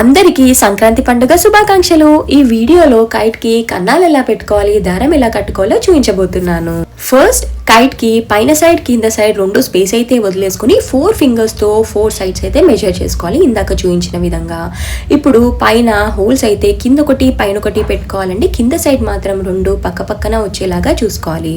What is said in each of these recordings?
అందరికీ సంక్రాంతి పండుగ శుభాకాంక్షలు. ఈ వీడియోలో కైట్కి కన్నాలు ఎలా పెట్టుకోవాలి దారం ఎలా కట్టుకోవాలో చూపించబోతున్నాను. ఫస్ట్ కైట్కి పైన సైడ్ కింద సైడ్ రెండు స్పేస్ అయితే వదిలేసుకుని ఫోర్ ఫింగర్స్తో ఫోర్ సైడ్స్ అయితే మెజర్ చేసుకోవాలి ఇందాక చూపించిన విధంగా. ఇప్పుడు పైన హోల్స్ అయితే కింద ఒకటి పైన ఒకటి పెట్టుకోవాలండి. కింద సైడ్ మాత్రం రెండు పక్క పక్కన వచ్చేలాగా చూసుకోవాలి.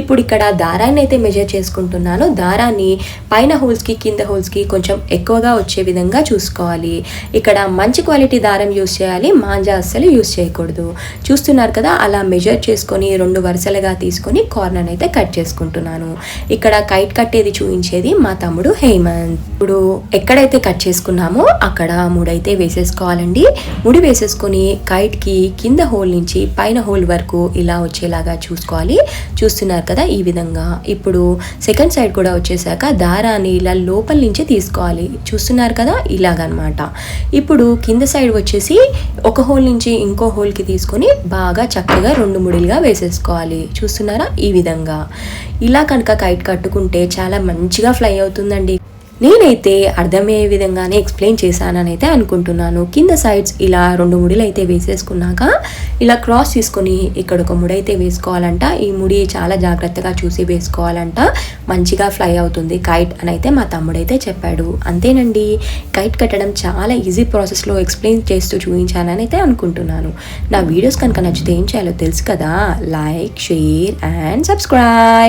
ఇప్పుడు ఇక్కడ దారాన్ని అయితే మెజర్ చేసుకుంటున్నాను. దారాన్ని పైన హోల్స్కి కింద హోల్స్కి కొంచెం ఎక్కువగా వచ్చే విధంగా చూసుకోవాలి. ఇక్కడ మంచి క్వాలిటీ దారం యూస్ చేయాలి. మాంజా అస్సలు యూస్ చేయకూడదు. చూస్తున్నారు కదా అలా మెజర్ చేసుకొని రెండు వరుసలుగా తీసుకొని కార్నర్ అయితే కట్ చేసుకుంటున్నాను. ఇక్కడ కైట్ కట్టేది చూపించేది మా తమ్ముడు హేమంత్. ఇప్పుడు ఎక్కడైతే కట్ చేసుకున్నామో అక్కడ ముడైతే వేసేసుకోవాలండి. ముడి వేసేసుకొని కైట్కి కింద హోల్ నుంచి పైన హోల్ వరకు ఇలా వచ్చేలాగా చూసుకోవాలి. చూస్తున్నారు కదా ఈ విధంగా. ఇప్పుడు సెకండ్ సైడ్ కూడా వచ్చేసాక దారాన్ని ఇలా లోపల నుంచి తీసుకోవాలి. చూస్తున్నారు కదా ఇలాగనమాట. ఇప్పుడు కింద సైడ్ వచ్చేసి ఒక హోల్ నుంచి ఇంకో హోల్కి తీసుకొని బాగా చక్కగా రెండు ముడిలుగా వేసేసుకోవాలి. చూస్తున్నారా ఈ విధంగా. ఇలా కనుక కైట్ కట్టుకుంటే చాలా మంచిగా ఫ్లై అవుతుందండి. నేనైతే అర్థమయ్యే విధంగానే ఎక్స్ప్లెయిన్ చేశానని అయితే అనుకుంటున్నాను. కింద సైడ్స్ ఇలా రెండు ముడిలు అయితే వేసేసుకున్నాక ఇలా క్రాస్ తీసుకొని ఇక్కడ ఒక ముడి అయితే వేసుకోవాలంట. ఈ ముడి చాలా జాగ్రత్తగా చూసి వేసుకోవాలంట. మంచిగా ఫ్లై అవుతుంది కైట్ అని అయితే మా తమ్ముడైతే చెప్పాడు. అంతేనండి కైట్ కట్టడం చాలా ఈజీ ప్రాసెస్లో ఎక్స్ప్లెయిన్ చేస్తూ చూపించానని అయితే అనుకుంటున్నాను. నా వీడియోస్ కనుక నచ్చితే ఏం చేయాలో తెలుసు కదా? Like share and subscribe